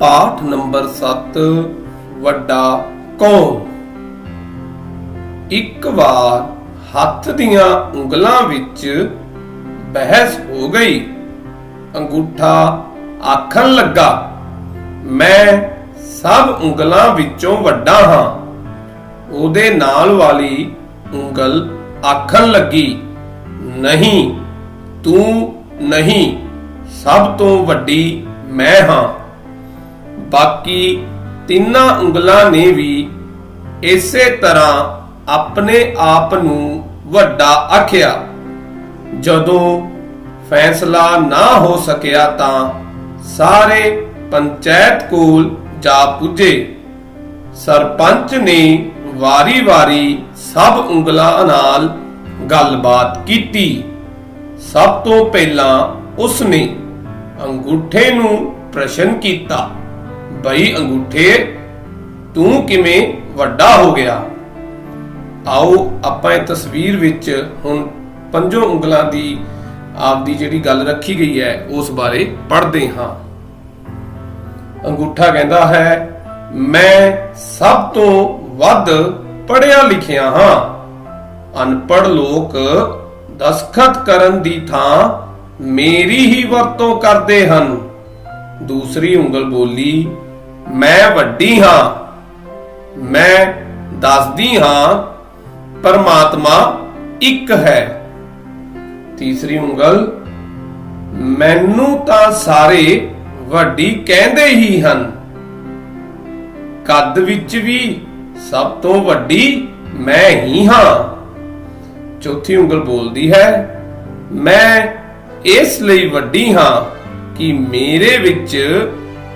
ਪਾਠ ਨੰਬਰ 7 ਵੱਡਾ ਕੌਣ? ਇੱਕ ਵਾਰ ਹੱਥ ਦੀਆਂ ਉਂਗਲਾਂ ਵਿੱਚ ਬਹਿਸ ਹੋ ਗਈ। ਅੰਗੂਠਾ ਆਖਣ ਲੱਗਾ, ਮੈਂ ਸਭ ਉਂਗਲਾਂ ਵਿੱਚੋਂ ਵੱਡਾ ਹਾਂ। ਉਹਦੇ ਨਾਲ ਵਾਲੀ ਉਂਗਲ ਆਖਣ ਲੱਗੀ, ਨਹੀਂ, ਤੂੰ ਨਹੀਂ, ਸਭ ਤੋਂ ਵੱਡੀ ਮੈਂ ਹਾਂ। ਬਾਕੀ ਤਿੰਨਾਂ ਉਂਗਲਾਂ ਨੇ ਵੀ ਇਸੇ ਤਰ੍ਹਾਂ ਆਪਣੇ ਆਪ ਨੂੰ ਵੱਡਾ ਆਖਿਆ। ਜਦੋਂ ਫੈਸਲਾ ਨਾ ਹੋ ਸਕਿਆ ਤਾਂ ਸਾਰੇ ਪੰਚਾਇਤ ਕੋਲ ਜਾ ਪੁੱਜੇ। ਸਰਪੰਚ ਨੇ ਵਾਰੀ-ਵਾਰੀ ਸਭ ਉਂਗਲਾਂ ਨਾਲ ਗੱਲਬਾਤ ਕੀਤੀ। ਸਭ ਤੋਂ ਪਹਿਲਾਂ ਉਸਨੇ ਅੰਗੂਠੇ ਨੂੰ ਪ੍ਰਸ਼ਨ ਕੀਤਾ। ਬਈ ਅੰਗੂਠੇ, ਤੂੰ ਕਿਵੇਂ ਵੱਡਾ ਹੋ ਗਿਆ? ਆਓ, ਆਪਾਂ ਇਹ ਤਸਵੀਰ ਵਿੱਚ ਹੁਣ ਪੰਜੋਂ ਉਂਗਲਾਂ ਦੀ ਆਪਦੀ ਜਿਹੜੀ ਗੱਲ ਰੱਖੀ ਗਈ ਹੈ, ਉਸ ਬਾਰੇ ਪੜ੍ਹਦੇ ਹਾਂ। ਅੰਗੂਠਾ ਕਹਿੰਦਾ ਹੈ, ਮੈਂ ਸਭ ਤੋਂ ਵੱਧ ਪੜ੍ਹਿਆ ਲਿਖਿਆ ਹਾਂ। ਅਨਪੜ੍ਹ ਲੋਕ ਦਸਖਤ ਕਰਨ ਦੀ ਥਾਂ ਮੇਰੀ ਹੀ ਵਰਤੋਂ ਕਰਦੇ ਹਨ। ਦੂਸਰੀ ਉਂਗਲ ਬੋਲੀ, ਮੈਂ ਵੱਡੀ ਹਾਂ, ਮੈਂ ਦੱਸਦੀ ਹਾਂ, ਪਰਮਾਤਮਾ ਇੱਕ ਹੈ। ਤੀਸਰੀ ਉਂਗਲ, ਮੈਨੂੰ ਤਾਂ ਸਾਰੇ ਵੱਡੀ ਕਹਿੰਦੇ ਹੀ ਹਨ। ਕੱਦ ਵਿੱਚ ਵੀ ਸਭ ਤੋਂ ਵੱਡੀ ਮੈਂ ਹੀ ਹਾਂ। ਚੌਥੀ ਉਂਗਲ ਬੋਲਦੀ ਹੈ, ਮੈਂ ਇਸ ਲਈ ਵੱਡੀ ਹਾਂ ਕਿ ਮੇਰੇ ਵਿੱਚ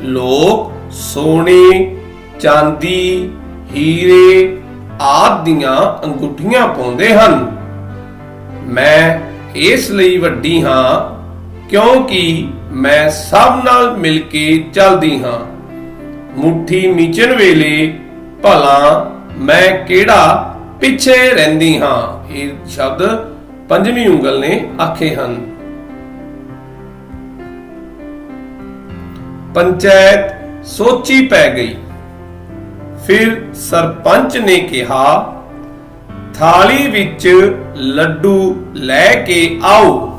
ਲੋਕ ਸੋਨੇ, ਚਾਂਦੀ, ਹੀਰੇ ਆਦਿ ਦੀਆਂ ਅੰਗੂਠੀਆਂ ਪਾਉਂਦੇ ਹਨ। ਮੈਂ ਇਸ ਲਈ ਵੱਡੀ ਹਾਂ ਕਿਉਂਕਿ ਮੈਂ ਸਭ ਨਾਲ ਮਿਲ ਕੇ ਚੱਲਦੀ ਹਾਂ। ਮੁਠੀ ਮੀਚਣ ਵੇਲੇ ਭਲਾ ਮੈਂ ਕਿਹੜਾ ਪਿੱਛੇ ਰਹਿੰਦੀ ਹਾਂ? ਇਹ ਸ਼ਬਦ ਪੰਜਵੀਂ ਉਂਗਲ ਨੇ ਆਖੇ ਹਨ। ਪੰਚਾਇਤ ਸੋਚੀ ਪੈ ਗਈ। ਫਿਰ ਸਰਪੰਚ ਨੇ ਕਿਹਾ, ਥਾਲੀ ਵਿੱਚ ਲੱਡੂ ਲੈ ਕੇ ਆਓ।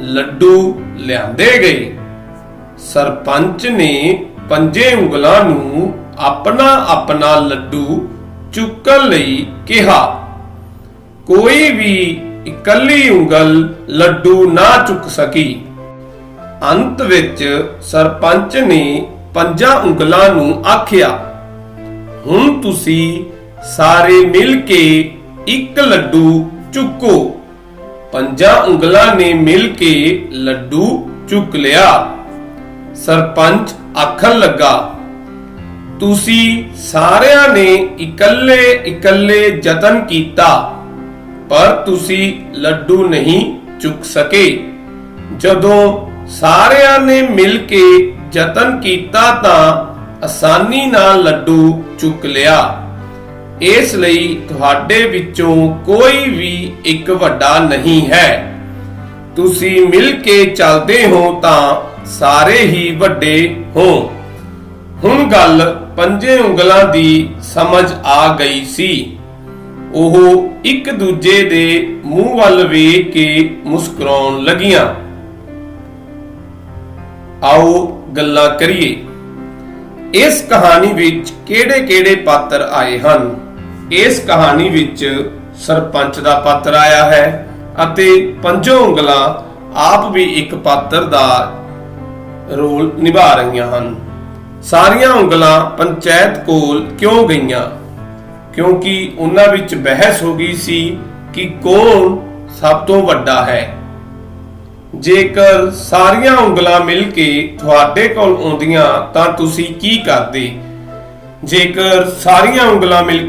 ਲੱਡੂ ਲਿਆਂਦੇ ਗਏ। ਸਰਪੰਚ ਨੇ ਪੰਜੇ ਉਂਗਲਾਂ ਨੂੰ ਆਪਣਾ ਆਪਣਾ ਲੱਡੂ ਚੁੱਕਣ ਲਈ ਕਿਹਾ। ਕੋਈ ਵੀ ਇਕੱਲੀ ਉਂਗਲ ਲੱਡੂ ਨਾ ਚੁੱਕ ਸਕੀ। ਅੰਤ ਵਿੱਚ ਸਰਪੰਚ ਨੇ ਪੰਜਾਂ ਉਂਗਲਾਂ ਨੂੰ ਆਖਿਆ, ਹੁਣ ਤੁਸੀਂ ਸਾਰੇ ਮਿਲ ਕੇ ਇੱਕ ਲੱਡੂ ਚੁੱਕੋ। ਪੰਜਾਂ ਉਂਗਲਾਂ ਨੇ ਮਿਲ ਕੇ ਲੱਡੂ ਚੁੱਕ ਲਿਆ। ਸਰਪੰਚ ਆਖਣ ਲੱਗਾ, ਤੁਸੀਂ ਸਾਰਿਆਂ ਨੇ ਇਕੱਲੇ ਇਕੱਲੇ ਯਤਨ ਕੀਤਾ, ਪਰ ਤੁਸੀਂ ਲੱਡੂ ਨਹੀਂ ਚੁੱਕ ਸਕੇ। ਜਦੋਂ ਸਾਰਿਆਂ ਨੇ ਮਿਲ ਕੇ ਯਤਨ ਕੀਤਾ ਤਾਂ ਆਸਾਨੀ ਨਾਲ ਲੱਡੂ ਚੁੱਕ ਲਿਆ। ਇਸ ਲਈ ਤੁਹਾਡੇ ਵਿੱਚੋਂ ਕੋਈ ਵੀ ਇੱਕ ਵੱਡਾ ਨਹੀਂ ਹੈ। ਤੁਸੀਂ ਮਿਲ ਕੇ ਚੱਲਦੇ ਹੋ ਤਾਂ ਸਾਰੇ ਹੀ ਵੱਡੇ ਹੋ। ਹੁਣ ਗੱਲ ਪੰਜੇ ਉਂਗਲਾਂ ਦੀ ਸਮਝ ਆ ਗਈ ਸੀ। ਉਹ ਇੱਕ ਦੂਜੇ ਦੇ ਮੂੰਹ ਵੱਲ ਵੇਖ ਕੇ ਮੁਸਕਰਾਉਣ ਲੱਗੀਆਂ। ਆਓ ਗੱਲਾਂ ਕਰੀਏ। ਇਸ ਕਹਾਣੀ ਵਿੱਚ ਕਿਹੜੇ-ਕਿਹੜੇ ਪਾਤਰ ਆਏ ਹਨ? ਇਸ ਕਹਾਣੀ ਵਿੱਚ ਸਰਪੰਚ ਦਾ ਪਾਤਰ ਆਇਆ ਹੈ ਅਤੇ ਪੰਜੋਂ ਉਂਗਲਾਂ ਆਪ ਵੀ ਇੱਕ ਪਾਤਰ ਦਾ ਰੋਲ ਨਿਭਾ ਰਹੀਆਂ ਹਨ। ਸਾਰੀਆਂ ਉਂਗਲਾਂ ਪੰਚਾਇਤ ਕੋਲ ਕਿਉਂ ਗਈਆਂ? ਕਿਉਂਕਿ ਉਹਨਾਂ ਵਿੱਚ ਬਹਿਸ ਹੋ ਗਈ ਸੀ ਕਿ ਕੌਣ ਸਭ ਤੋਂ ਵੱਡਾ ਹੈ। ਜੇਕਰ ਸਾਰੀਆਂ ਉਂਗਲਾਂ ਮਿਲ ਕੇ ਤੁਹਾਡੇ ਕੋਲ ਆਉਂਦੀਆਂ, ਤਾਂ ਤੁਸੀਂ ਕੀ ਕਰਦੇ? ਜੇਕਰ ਸਾਰੀਆਂ ਉਂਗਲਾਂ ਮਿਲ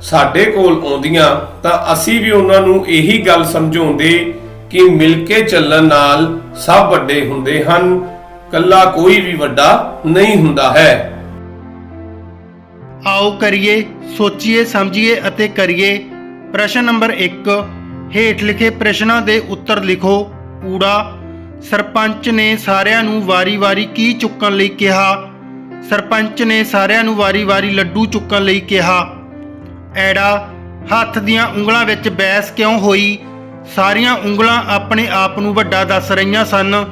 ਸਾਡੇ ਕੋਲ ਆਉਂਦੀਆਂ, ਤਾਂ ਅਸੀਂ ਵੀ ਉਹਨਾਂ ਨੂੰ ਇਹੀ ਗੱਲ ਸਮਝਾਉਂਦੇ ਕਿ ਮਿਲ ਕੇ ਚੱਲਣ ਨਾਲ ਸਭ ਵੱਡੇ ਹੁੰਦੇ ਹਨ, ਕੱਲਾ ਕੋਈ ਵੀ ਵੱਡਾ ਨਹੀਂ ਹੁੰਦਾ ਹੈ। ਆਓ ਕਰੀਏ, ਸੋਚੀਏ, ਸਮਝੀਏ ਅਤੇ ਕਰੀਏ। ਪ੍ਰਸ਼ਨ ਨੰਬਰ 1 ਹੇਠ ਲਿਖੇ ਪ੍ਰਸ਼ਨਾਂ ਦੇ ਉੱਤਰ ਲਿਖੋ। ਊੜਾ ਸਰਪੰਚ ਨੇ ਸਾਰਿਆਂ ਨੂੰ ਵਾਰੀ-ਵਾਰੀ ਕੀ ਚੁੱਕਣ ਲਈ ਕਿਹਾ? ਸਰਪੰਚ ਨੇ ਸਾਰਿਆਂ ਨੂੰ ਵਾਰੀ-ਵਾਰੀ ਲੱਡੂ ਚੁੱਕਣ ਲਈ ਕਿਹਾ। ਐੜਾ, ਹੱਥ ਦੀਆਂ ਉਂਗਲਾਂ ਵਿੱਚ ਬੈਸ ਕਿਉਂ ਹੋਈ? ਸਾਰੀਆਂ ਉਂਗਲਾਂ ਆਪਣੇ ਆਪ ਨੂੰ ਵੱਡਾ ਦੱਸ ਰਹੀਆਂ ਸਨ,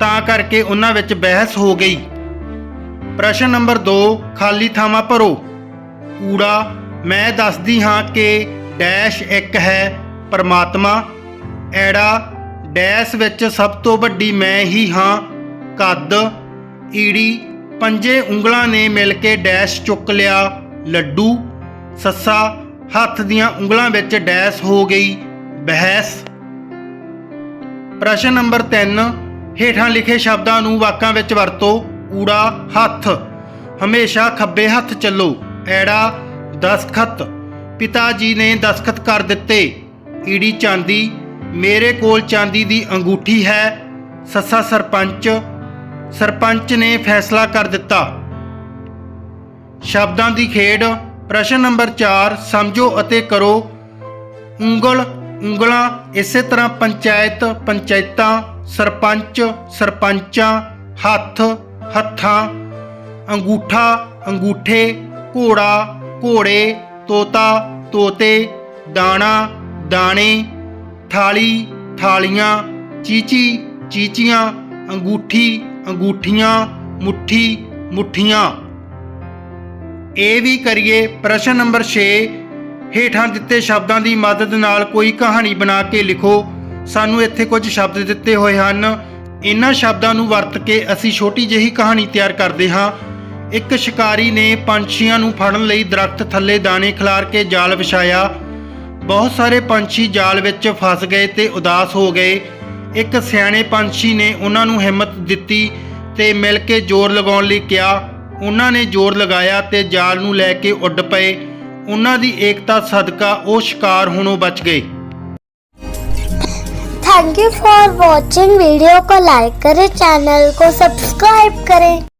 ਤਾਂ ਕਰਕੇ ਉਹਨਾਂ ਵਿੱਚ ਬਹਿਸ ਹੋ ਗਈ। ਪ੍ਰਸ਼ਨ ਨੰਬਰ 2 ਖਾਲੀ ਥਾਵਾਂ ਭਰੋ। ਕੂੜਾ, ਮੈਂ ਦੱਸਦੀ ਹਾਂ ਕਿ ਡੈਸ਼ ਇੱਕ ਹੈ ਪਰਮਾਤਮਾ। ਐੜਾ ਡੈਸ਼ ਵਿੱਚ ਸਭ ਤੋਂ ਵੱਡੀ ਮੈਂ ਹੀ ਹਾਂ। ਕੱਦ, ਈੜੀ, ਪੰਜੇ ਉਂਗਲਾਂ ਨੇ ਮਿਲ ਕੇ ਡੈਸ਼ ਚੁੱਕ ਲਿਆ। ਲੱਡੂ, ਸੱਸਾ, ਹੱਥ ਦੀਆਂ ਉਂਗਲਾਂ ਵਿੱਚ ਡੈਸ਼ ਹੋ ਗਈ। ਬਹਿਸ। ਪ੍ਰਸ਼ਨ ਨੰਬਰ 3 ਹੇਠਾਂ ਲਿਖੇ ਸ਼ਬਦਾਂ ਨੂੰ ਵਾਕਾਂ ਵਿੱਚ ਵਰਤੋ। ਊੜਾ, ਹੱਥ। ਹਮੇਸ਼ਾ ਖੱਬੇ ਹੱਥ ਚੱਲੋ। ਐੜਾ, ਦਸਖਤ। ਪਿਤਾ ਜੀ ਨੇ ਦਸਖਤ ਕਰ ਦਿੱਤੇ। ਈੜੀ ਚਾਂਦੀ ਮੇਰੇ ਕੋਲ ਚਾਂਦੀ ਦੀ ਅੰਗੂਠੀ ਹੈ। ਸੱਸਾ ਸਰਪੰਚ ਸਰਪੰਚ ਨੇ ਫੈਸਲਾ ਕਰ ਦਿੱਤਾ। ਸ਼ਬਦਾਂ ਦੀ ਖੇਡ, ਪ੍ਰਸ਼ਨ ਨੰਬਰ 4 ਸਮਝੋ ਅਤੇ ਕਰੋ। ਉਂਗਲ, ਉਂਗਲਾਂ ਇਸੇ ਤਰ੍ਹਾਂ ਪੰਚਾਇਤ, ਪੰਚਾਇਤਾਂ, ਸਰਪੰਚ, ਸਰਪੰਚਾਂ, ਹੱਥ, ਹੱਥਾਂ, ਅੰਗੂਠਾ, ਅੰਗੂਠੇ, ਘੋੜਾ, ਘੋੜੇ, ਤੋਤਾ, ਤੋਤੇ, ਦਾਣਾ, ਦਾਣੇ ਥਾਲੀ, ਥਾਲੀਆਂ, ਚੀਚੀ, ਚੀਚੀਆਂ, ਅੰਗੂਠੀ, ਅੰਗੂਠੀਆਂ, ਮੁੱਠੀ, ਮੁੱਠੀਆਂ। ਇਹ ਵੀ ਕਰੀਏ ਪ੍ਰਸ਼ਨ ਨੰਬਰ 6 ਹੇਠਾਂ ਦਿੱਤੇ ਸ਼ਬਦਾਂ ਦੀ ਮਦਦ ਨਾਲ ਕੋਈ ਕਹਾਣੀ ਬਣਾ ਕੇ ਲਿਖੋ। ਸਾਨੂੰ ਇੱਥੇ ਕੁਝ ਸ਼ਬਦ ਦਿੱਤੇ ਹੋਏ ਹਨ। ਇਹਨਾਂ ਸ਼ਬਦਾਂ ਨੂੰ ਵਰਤ ਕੇ ਅਸੀਂ ਛੋਟੀ ਜਿਹੀ ਕਹਾਣੀ ਤਿਆਰ ਕਰਦੇ ਹਾਂ। ਇੱਕ ਸ਼ਿਕਾਰੀ ਨੇ ਪੰਛੀਆਂ ਨੂੰ ਫੜਨ ਲਈ ਦਰਖਤ ਥੱਲੇ ਦਾਣੇ ਖਿਲਾਰ ਕੇ ਜਾਲ ਵਿਛਾਇਆ। ਬਹੁਤ ਸਾਰੇ ਪੰਛੀ ਜਾਲ ਵਿੱਚ ਫਸ ਗਏ ਤੇ ਉਦਾਸ ਹੋ ਗਏ ਇੱਕ ਸਿਆਣੇ ਪੰਛੀ ਨੇ ਉਹਨਾਂ ਨੂੰ ਹਿੰਮਤ ਦਿੱਤੀ ਤੇ ਮਿਲ ਕੇ ਜ਼ੋਰ ਲਗਾਉਣ ਲਈ ਕਿਹਾ ਉਹਨਾਂ ਨੇ ਜ਼ੋਰ ਲਗਾਇਆ ਤੇ ਜਾਲ ਨੂੰ ਲੈ ਕੇ ਉੱਡ ਪਏ ਉਹਨਾਂ ਦੀ ਏਕਤਾ ਸਦਕਾ ਉਹ ਸ਼ਿਕਾਰ ਹੋਣੋਂ ਬਚ ਗਏ thank you for watching video को लाइक करें चैनल को सब्सक्राइब करें